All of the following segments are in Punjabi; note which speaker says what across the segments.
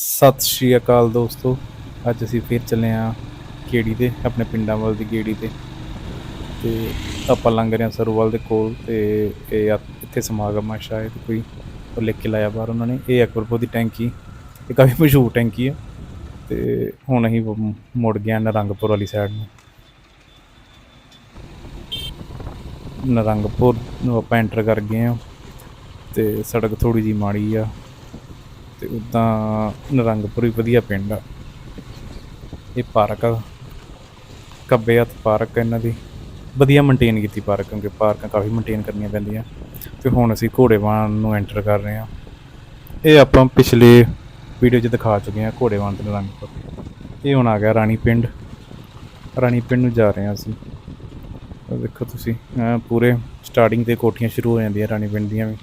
Speaker 1: ਸਤਿ ਸ਼੍ਰੀ ਅਕਾਲ ਦੋਸਤੋ। ਅੱਜ ਅਸੀਂ ਫਿਰ ਚੱਲੇ ਆ ਗੇੜੀ ਤੇ, ਆਪਣੇ ਪਿੰਡਾਂ ਵੱਲ ਦੀ ਗੇੜੀ ਤੇ। ਤੇ ਆਪਾਂ ਲੰਘ ਰਹੇ ਹਾਂ ਸਰੋਵਲ ਦੇ ਕੋਲ ਤੇ ਇਹ ਆ- ਇੱਥੇ ਸਮਾਗਮ ਆ ਸ਼ਾਇਦ ਕੋਈ, ਉਹ ਲਿਖ ਕੇ ਲਾਇਆ ਬਾਹਰ ਉਹਨਾਂ ਨੇ। ਇਹ ਅਕਬਰਪੁਰ ਦੀ ਟੈਂਕੀ। ਇਹ ਕਾਫੀ ਮਸ਼ਹੂਰ ਟੈਂਕੀ ਆ। ਤੇ ਹੁਣ ਅਸੀਂ ਵ- ਮੁੜ ਗਏ ਹਾਂ ਨਰੰਗਪੁਰ ਵਾਲੀ ਸਾਈਡ ਨੂੰ। ਨਰੰਗਪੁਰ ਨੂੰ ਆਪਾਂ ਐਂਟਰ ਕਰ ਗਏ ਆ ਤੇ ਸੜਕ ਥੋੜੀ ਜੀ ਮਾੜੀ ਆ। ਤੇ ਉਦਾਂ ਨਰੰਗਪੁਰ ਵੀ ਵਧੀਆ ਪਿੰਡ ਆ। ਇਹ ਪਾਰਕ ਆ। ਕੱਬੇ ਹੱਥ ਪਾਰਕ ਇਹਨਾਂ ਦੀ। ਵਧੀਆ ਮੇਨਟੇਨ ਕੀਤੀ ਪਾਰਕ, ਕਿਉਂਕਿ ਪਾਰਕਾਂ ਕਾਫੀ ਮੇਨਟੇਨ ਕਰਨੀਆਂ ਪੈਂਦੀਆਂ। ਤੇ ਹੁਣ ਅਸੀਂ ਘੋੜੇਵਾਨ ਨੂੰ ਐਂਟਰ ਕਰ ਰਹੇ ਹਾਂ ਇਹ ਆਪਾਂ ਪਿਛਲੇ ਵੀਡੀਓ 'ਚ ਦਿਖਾ ਚੁੱਕੇ ਹਾਂ ਘੋੜੇਵਾਨ ਤੇ ਨਰੰਗਪੁਰ। ਇਹ ਹੁਣ ਆ ਗਿਆ ਰਾਣੀ ਪਿੰਡ। ਰਾਣੀ ਪਿੰਡ ਨੂੰ ਜਾ ਰਹੇ ਹਾਂ ਅਸੀਂ। ਦੇਖੋ ਤੁਸੀਂ ਪੂਰੇ ਸਟਾਰਟਿੰਗ ਤੇ ਕੋਠੀਆਂ ਸ਼ੁਰੂ ਹੋ ਜਾਂਦੀਆਂ ਰਾਣੀ ਪਿੰਡ ਦੀਆਂ ਵੀ।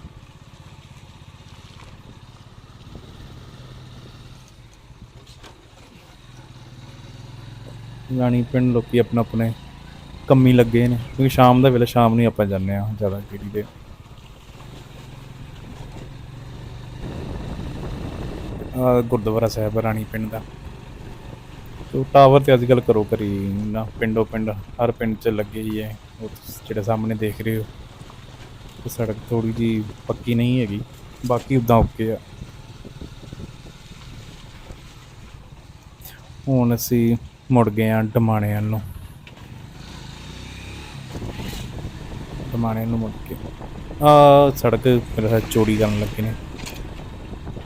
Speaker 1: ਰਾਣੀ ਪਿੰਡ ਲੋਕੀ ਆਪਣਾ ਆਪਣੇ ਕੰਮੀ ਲੱਗੇ ਨੇ, ਕਿਉਂਕਿ ਸ਼ਾਮ ਦਾ ਵੇਲੇ ਸ਼ਾਮ ਨੂੰ ਆਪਾਂ ਜਾਂਦੇ ਆ ਜ਼ਿਆਦਾ ਗੇੜੀ ਦੇ ਗੁਰਦੁਆਰਾ ਸਾਹਿਬ ਆ ਰਾਣੀ ਪਿੰਡ ਦਾ। ਤੇ ਟਾਵਰ ਤੇ ਅੱਜ ਕੱਲ ਕਰੋ ਕਰੀ ਨਾ, ਪਿੰਡੋ ਪਿੰਡ, ਹਰ ਪਿੰਡ 'ਚ ਲੱਗੇ ਹੀ ਹੈ, ਉਹ ਜਿਹੜੇ ਸਾਹਮਣੇ ਦੇਖ ਰਹੇ ਹੋ। ਤੇ ਸੜਕ ਥੋੜੀ ਜੀ ਪੱਕੀ ਨਹੀਂ ਹੈਗੀ, ਬਾਕੀ ਉਦਾਂ ਓਕੇ ਆ। ਹੁਣ ਅਸੀਂ ਮੁੜ ਗਏ ਆ ਡਮਾਣਿਆਂ ਨੂੰ। ਡਮਾਣਿਆਂ ਨੂੰ ਮੁੜ ਕੇ। ਆ ਸੜਕ ਮੇਰਾ ਚੋਰੀ ਕਰਨ ਲੱਗੇ ਨੇ।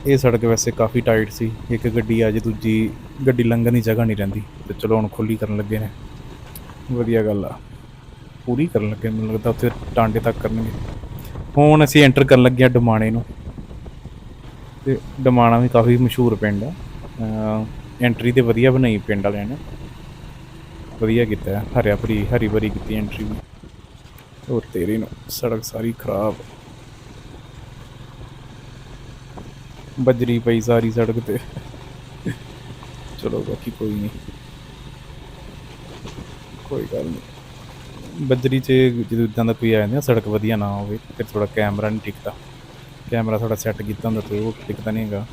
Speaker 1: ਇਹ ਸੜਕ ਵੈਸੇ ਕਾਫੀ ਟਾਈਟ ਸੀ। ਇੱਕ ਗੱਡੀ ਆ ਜੇ ਦੂਜੀ ਗੱਡੀ ਲੰਘਣ ਦੀ ਜਗ੍ਹਾ ਨਹੀਂ ਰਹਿੰਦੀ। ਤੇ ਚਲੋ ਹੁਣ ਖੁੱਲੀ ਕਰਨ ਲੱਗੇ ਨੇ। ਵਧੀਆ ਗੱਲ ਆ। ਪੂਰੀ ਕਰਨ ਲੱਗੇ ਮੈਨੂੰ ਲੱਗਦਾ ਉੱਥੇ ਟਾਂਡੇ ਤੱਕ ਕਰਨਗੇ। ਹੁਣ ਅਸੀਂ ਐਂਟਰ ਕਰਨ ਲੱਗੇ ਆ ਡਮਾਣੇ ਨੂੰ। ਤੇ ਡਮਾਣਾ ਵੀ ਕਾਫੀ ਮਸ਼ਹੂਰ ਪਿੰਡ ਆ। ਐਂਟਰੀ ਤੇ ਵਧੀਆ ਬਣਾਈ ਪਿੰਡ ਵਾਲਿਆਂ ਨੇ। ਵਧੀਆ ਕੀਤਾ, ਹਰਿਆ ਭਰੀ, ਹਰੀ ਭਰੀ ਕੀਤੀ ਐਂਟਰੀ ਵੀ। ਹੋਰ ਤੇਰੇ ਨੂੰ ਸੜਕ ਸਾਰੀ ਖਰਾਬ। ਬਜਰੀ ਪਈ ਸਾਰੀ ਸੜਕ ਤੇ। ਚਲੋ ਬਾਕੀ ਕੋਈ ਨਹੀਂ। ਕੋਈ ਗੱਲ ਨਹੀਂ। ਬਜਰੀ 'ਚ ਜਦੋਂ ਇਦਾਂ ਦਾ ਕੋਈ ਆ ਜਾਂਦਾ, ਸੜਕ ਵਧੀਆ ਨਾ ਹੋਵੇ, ਫਿਰ ਥੋੜਾ ਕੈਮਰਾ ਨਹੀਂ ਟਿਕਦਾ। ਕੈਮਰਾ ਥੋੜਾ ਸੈੱਟ ਕੀਤਾ ਹੁੰਦਾ ਤੇ ਉਹ ਟਿਕਦਾ ਨਹੀਂ ਹੈਗਾ।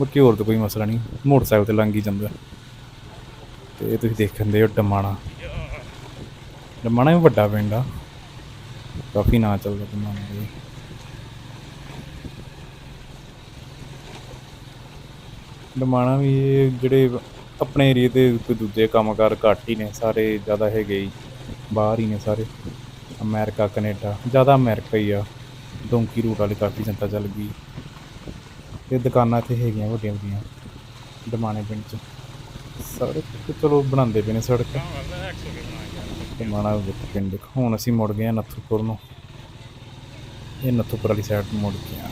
Speaker 1: ਬਾਕੀ ਹੋਰ ਤਾਂ ਕੋਈ ਮਸਲਾ ਨਹੀਂ। ਮੋਟਰਸਾਈਕਲ ਤੇ ਲੰਘ ਹੀ ਜਾਂਦਾ। ਤੇ ਇਹ ਤੁਸੀਂ ਦੇਖਣ ਦੇ ਹੋ ਡਮਾਣਾ। ਡਮਾਣਾ ਵੀ ਵੱਡਾ ਪਿੰਡ ਆ। ਕਾਫੀ ਨਾਂ ਚੱਲਦਾ ਡਮਾਣਾ ਦਾ। ਡਮਾਣਾ ਵੀ ਜਿਹੜੇ ਆਪਣੇ ਏਰੀਏ ਦੇ ਕੋਈ ਦੂਜੇ ਕੰਮਕਾਰ ਘੱਟ ਹੀ ਨੇ। ਸਾਰੇ ਜ਼ਿਆਦਾ ਹੈਗੇ ਹੀ। ਬਾਹਰ ਹੀ ਨੇ ਸਾਰੇ। ਅਮਰੀਕਾ, ਕੈਨੇਡਾ, ਜ਼ਿਆਦਾ ਅਮਰੀਕਾ ਹੀ ਆ। ਡੋਂਕੀ ਰੂਟ ਵਾਲੀ ਕਾਫੀ ਜਨਤਾ ਚੱਲ ਗਈ। ਇਹ ਦੁਕਾਨਾਂ ਤੇ ਹੈਗੀਆਂ ਵੱਡੀਆਂ ਵੱਡੀਆਂ ਡਮਾਣੇ ਪਿੰਡ ਚ। ਸੜਕ ਚਲੋ ਬਣਾਉਂਦੇ ਪਏ ਨੇ ਸੜਕ। ਵਿੱਚ ਪਿੰਡ। ਹੁਣ ਅਸੀਂ ਮੁੜ ਗਏ ਹਾਂ ਨੱਥੂਪੁਰ ਨੂੰ। ਇਹ ਨੱਥੂਪੁਰ ਵਾਲੀ ਸਾਈਡ ਨੂੰ ਮੁੜ ਗਏ ਹਾਂ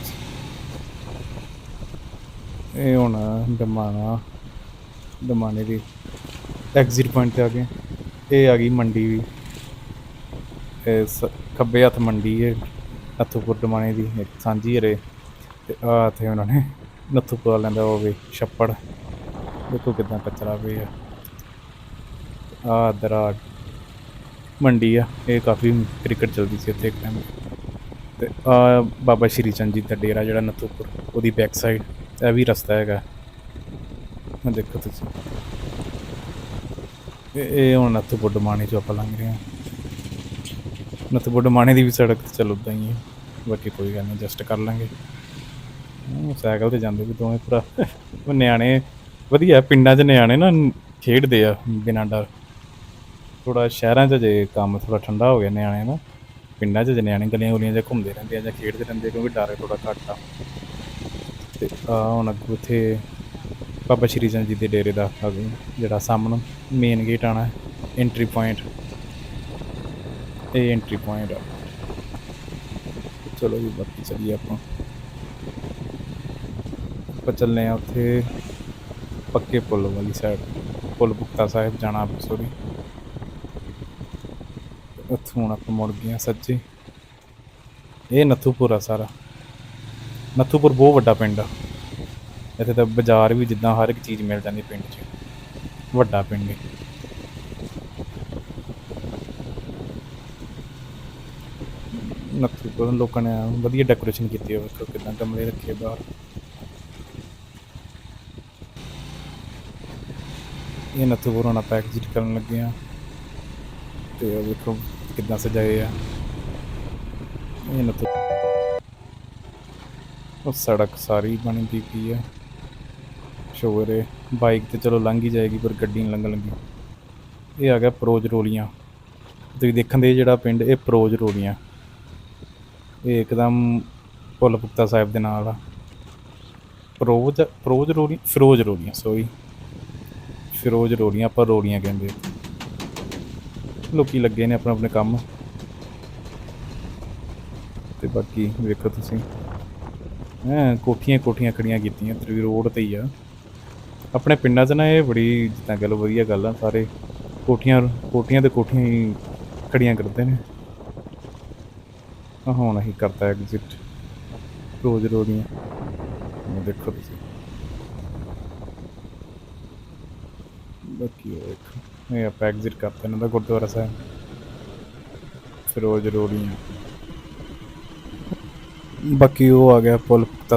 Speaker 1: ਇਹ ਹੁਣ ਡਮਾਣਾ ਡਮਾਣੇ ਦੀ ਐਗਜ਼ਿਟ ਪੁਆਇੰਟ ਤੇ ਆ ਗਏ। ਇਹ ਆ ਗਈ ਮੰਡੀ। ਵੀ ਖੱਬੇ ਹੱਥ ਮੰਡੀ ਹੈ ਨੱਥੂਪੁਰ ਡਮਾਣੇ ਦੀ ਇੱਕ ਸਾਂਝੀ ਹਰੇ। ਤੇ ਆ ਤੇ ਉਹਨਾਂ ਨੇ ਨੱਥੂਪੁਰ ਵਾਲਿਆਂ ਦਾ ਉਹ ਵੀ ਛੱਪੜ। ਦੇਖੋ ਕਿਦਾਂ ਕਚਰਾ ਪਿਆ ਆ। ਦਰਾ ਮੰਡੀ ਆ, ਇਹ ਕਾਫੀ ਕ੍ਰਿਕਟ ਚੱਲਦੀ ਸੀ ਇੱਥੇ ਇੱਕ ਟਾਈਮ ਤੇ ਆ ਬਾਬਾ ਸ਼੍ਰੀ ਚੰਦ ਜੀ ਦਾ ਡੇਰਾ ਜਿਹੜਾ ਨੱਥੂਪੁਰ, ਉਹਦੀ ਬੈਕ ਸਾਈਡ ਇਹ ਵੀ ਰਸਤਾ ਹੈਗਾ। ਆਹ ਦੇਖੋ ਤੁਸੀਂ। ਇਹ ਹੁਣ ਨੱਥੂਪੁਰ ਡਮਾਣੇ ਚੋਂ ਆਪਾਂ ਲੰਘ ਰਹੇ ਹਾਂ ਨੱਥੂਪੁਰ ਡਮਾਣੇ ਦੀ ਵੀ ਸੜਕ ਚੱਲ ਉਦਾਂ ਹੀ ਹੈ ਬਾਕੀ ਕੋਈ ਗੱਲ ਨਹੀਂ ਐਡਜਸਟ ਕਰ ਲਾਂਗੇ। ਸਾਈਕਲ ਤੇ ਜਾਂਦੇ ਵੀ ਦੋਵੇਂ ਭਰਾ। ਉਹ ਨਿਆਣੇ, ਵਧੀਆ, ਪਿੰਡਾਂ 'ਚ ਨਿਆਣੇ ਨਾ ਖੇਡਦੇ ਆ ਬਿਨਾਂ ਡਰ। ਥੋੜਾ ਸ਼ਹਿਰਾਂ 'ਚ ਜੇ ਕੰਮ ਥੋੜਾ ਠੰਡਾ ਹੋ ਗਿਆ ਨਿਆਣੇ ਨਾ ਪਿੰਡਾਂ 'ਚ ਜੇ ਨਿਆਣੇ ਗਲੀਆਂ ਗੁਲੀਆਂ 'ਚ ਘੁੰਮਦੇ ਰਹਿੰਦੇ ਆ ਜਾਂ ਖੇਡਦੇ ਰਹਿੰਦੇ ਆ, ਕਿਉਂਕਿ ਡਰ ਥੋੜਾ ਘੱਟ ਆ। ਤੇ ਆ ਹੁਣ ਅੱਗੋਂ ਉੱਥੇ ਬਾਬਾ ਸ਼੍ਰੀ ਚੰਦ ਜੀ ਦੇ ਡੇਰੇ ਦਾ ਅੱਗੇ ਜਿਹੜਾ ਸਾਹਮਣੇ ਮੇਨ ਗੇਟ ਆਣਾ ਐਂਟਰੀ ਪੁਆਇੰਟ ਇਹ ਐਂਟਰੀ ਪੁਆਇੰਟ ਆ। ਚਲੋ ਜੀ, ਬਾਕੀ ਚੱਲੀਏ ਆਪਾਂ। ਆਪਾਂ ਚੱਲੇ ਆ ਉੱਥੇ ਪੱਕੇ ਪੁੱਲ ਵਾਲੀ ਸਾਈਡ ਪੁੱਲ ਬੁਕਤਾ ਸਾਹਿਬ ਜਾਣਾ ਆਪਾਂ ਸੋਰੀ ਉੱਥੋਂ ਹੁਣ ਆਪਾਂ ਮੁੜ ਗਏ ਆ ਸੱਜੇ ਇਹ ਨੱਥੂਪੁਰ ਆ ਸਾਰਾ। ਨੱਥੂਪੁਰ ਬਹੁਤ ਵੱਡਾ ਪਿੰਡ ਆ। ਇੱਥੇ ਤਾਂ ਬਾਜ਼ਾਰ ਵੀ ਜਿੱਦਾਂ ਹਰ ਇੱਕ ਚੀਜ਼ ਮਿਲ ਜਾਂਦੀ ਪਿੰਡ 'ਚ। ਵੱਡਾ ਪਿੰਡ ਹੈ ਨੱਥੂਪੁਰ ਲੋਕਾਂ ਨੇ ਵਧੀਆ ਡੈਕੋਰੇਸ਼ਨ ਕੀਤੀ ਹੋਈ ਵੇਖੋ ਕਿਦਾਂ ਗਮਲੇ ਰੱਖੇ ਬਾਹਰ। ਇਹ ਨਥੂਪੁਰ ਹੁਣ ਆਪਾਂ ਐਗਜ਼ਿਟ ਕਰਨ ਲੱਗੇ ਆ ਤੇ ਉਹ ਵੇਖੋ ਕਿੱਦਾਂ ਸਜਾਏ ਆ। ਇਹ ਨੱਥੂ ਉਹ ਸੜਕ ਸਾਰੀ ਬਣੀ ਦੀ ਪਈ ਆ। ਸ਼ੋਰੇ ਬਾਈਕ ਤੇ ਚਲੋ ਲੰਘ ਹੀ ਜਾਏਗੀ, ਪਰ ਗੱਡੀ ਨਹੀਂ ਲੰਘ ਲੰਗੀ। ਇਹ ਆ ਗਿਆ ਪਰੋਜ ਰੋਲੀਆਂ। ਤੁਸੀਂ ਦੇਖਣ ਦੇ ਜਿਹੜਾ ਪਿੰਡ, ਇਹ ਪਰੋਜ ਰੋਲੀਆਂ। ਇਹ ਇੱਕਦਮ ਪੁੱਲ ਪੁਖਤਾ ਸਾਹਿਬ ਦੇ ਨਾਲ ਆ। ਪਰੋਜ ਪਰੋਜ ਰੋਲੀ ਫਿਰੋਜ਼ ਰੋਲੀਆਂ ਸੋਰੀ ਫਿਰੋਜ਼ ਰੋਲੀਆਂ ਆਪਾਂ ਰੋਲੀਆਂ ਕਹਿੰਦੇ। ਲੋਕੀ ਲੱਗੇ ਨੇ ਆਪਣਾ ਆਪਣੇ ਕੰਮ। ਤੇ ਬਾਕੀ ਵੇਖੋ ਤੁਸੀਂ। ਹੈਂ, ਕੋਠੀਆਂ ਕੋਠੀਆਂ ਖੜੀਆਂ ਕੀਤੀਆਂ, ਤਰੀ ਰੋਡ ਤੇ ਹੀ ਆ। ਆਪਣੇ ਪਿੰਡਾਂ 'ਚ ਨਾ ਇਹ ਬੜੀ ਜਿੱਦਾਂ ਗੱਲ ਵਧੀਆ ਗੱਲ ਆ, ਸਾਰੇ ਕੋਠੀਆਂ ਕੋਠੀਆਂ ਤੇ ਕੋਠੀਆਂ ਹੀ ਖੜੀਆਂ ਕਰਦੇ ਨੇ। ਹੁਣ ਅਸੀਂ ਕਰਤਾ ਐਗਜ਼ਿਟ ਰੋਜ਼ ਰੋੜੀਆਂ। ਦੇਖੋ ਤੁਸੀਂ। ਬਾਕੀ ਉਹ ਇਹ ਆਪਾਂ ਐਗਜ਼ਿਟ ਕਰਤਾ ਇਹਨਾਂ ਦਾ ਗੁਰਦੁਆਰਾ ਸਾਹਿਬ। ਫਿਰੋਜ਼ ਰੋੜੀਆਂ ਬਾਕੀ ਉਹ ਆ ਗਿਆ ਪੁਲ